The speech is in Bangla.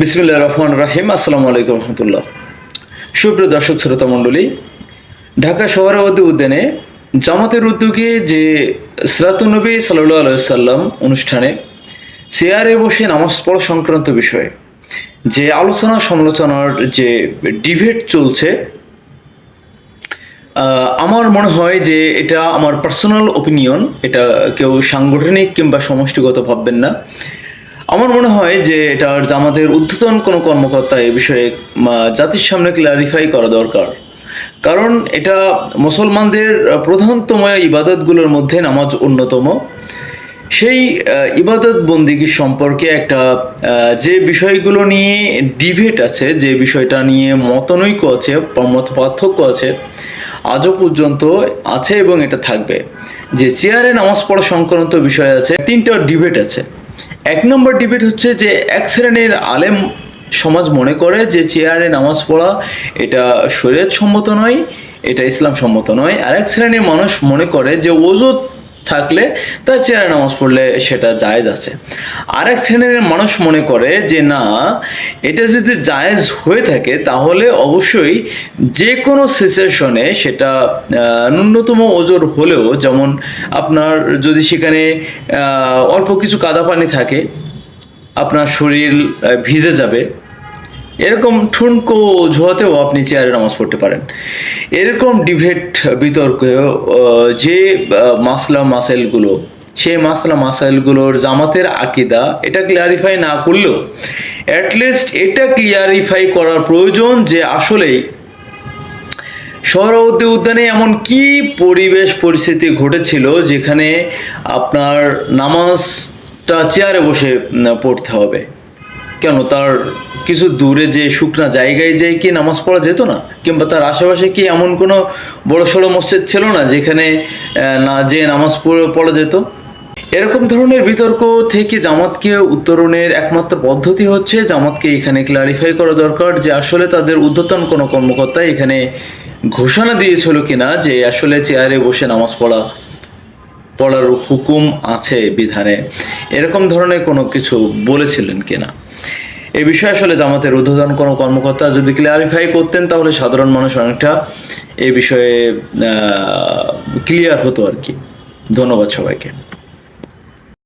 বিসমিল্লা রহমান রাহিম। আসসালামু আলাইকুম রহমতুল্লাহ। সুপ্রিয় দর্শক, শ্রোতা মণ্ডলী, ঢাকা শহরাবতী উদ্যানে জামাতের উদ্যোগে যে সিরাতুন্নবী সাল্লাহ আলাইসাল্লাম অনুষ্ঠানে চেয়ারে বসে নামাজ পড়া সংক্রান্ত বিষয়ে যে আলোচনা সমালোচনার যে ডিবেট চলছে আমার মনে হয় যে এটা আমার পার্সোনাল ওপিনিয়ন এটা কেউ সাংগঠনিক কিংবা সমষ্টিগত ভাববেন না। আমার মনে হয় যে এটার জামাতের ঊর্ধ্বতন কোনো কর্মকর্তা এ বিষয়ে জাতির সামনে ক্লারিফাই করা দরকার। কারণ এটা মুসলমানদের প্রধানতম ইবাদতগুলোর মধ্যে নামাজ অন্যতম। সেই ইবাদত বন্দিগি সম্পর্কে একটা যে বিষয়গুলো নিয়ে ডিবেট আছে, যে বিষয়টা নিয়ে মতনৈক্য আছে মত পার্থক্য আছে, আজও পর্যন্ত আছে এবং এটা থাকবে। যে চেয়ারে নামাজ পড়া সংক্রান্ত বিষয় আছে, তিনটা ডিবেট আছে। এক নম্বর ডিবেট হচ্ছে যে এক শ্রেণির আলেম সমাজ মনে করে যে চেয়ারে নামাজ পড়া এটা শরীরের সম্মত নয়, এটা ইসলাম সম্মত নয়। আর এক শ্রেণির মানুষ মনে করে যে ওজুদ থাকলে তার চেয়ারে নামাজ পড়লে সেটা জায়েজ আছে। আরেক শ্রেণির মানুষ মনে করে যে, না, এটা যদি জায়েজ হয়ে থাকে, তাহলে অবশ্যই যে কোনো সিচুয়েশনে সেটা ন্যূনতম ওজোর হলেও যেমন আপনার যদি সেখানে অল্প কিছু কাদা পানি থাকে, আপনার শরীর ভিজে যাবে এরকম ঠুনকো ঝোয়াতেও আপনি চেয়ারে নামাজ পড়তে পারেন। এরকম ডিবেট বিতর্ক যে মাসলা মাসাইলগুলো, সেই মাসলা মাসাইলগুলোর জামাতের আকিদা এটা ক্লিয়ারিফাই না করলেও অ্যাটলিস্ট এটা ক্লিয়ারিফাই করার প্রয়োজন যে আসলেই শহরাবতী উদ্যানে এমন কি পরিবেশ পরিস্থিতি ঘটেছিল যেখানে আপনার নামাজটা চেয়ারে বসে পড়তে হবে। কেন তার কিছু দূরে যে শুকনা জায়গায় যেয়ে কি নামাজ পড়া যেত না? কিংবা তার আশেপাশে কি এমন কোনো বড় সড়ো মসজিদ ছিল না যেখানে না যে নামাজ পড়ে- যেত? এরকম ধরনের বিতর্ক থেকে জামাতকে উত্তরণের একমাত্র পদ্ধতি হচ্ছে জামাতকে এখানে ক্লারিফাই করা দরকার যে আসলে তাদের ঊর্ধ্বতন কোনো কর্মকর্তা এখানে ঘোষণা দিয়েছিল কিনা যে আসলে চেয়ারে বসে নামাজ পড়া, পড়ার হুকুম আছে বিধানে। এরকম ধরনের কোনো কিছু বলেছিলেন কিনা? এই বিষয়ে আসলে জামাতের ঊর্ধ্বতন কোনো কর্মকর্তা যদি ক্লিয়ারিফাই করতেন, তাহলে সাধারণ মানুষ অনেকটা এ বিষয়ে ক্লিয়ার হতো আর কি। ধন্যবাদ সবাইকে।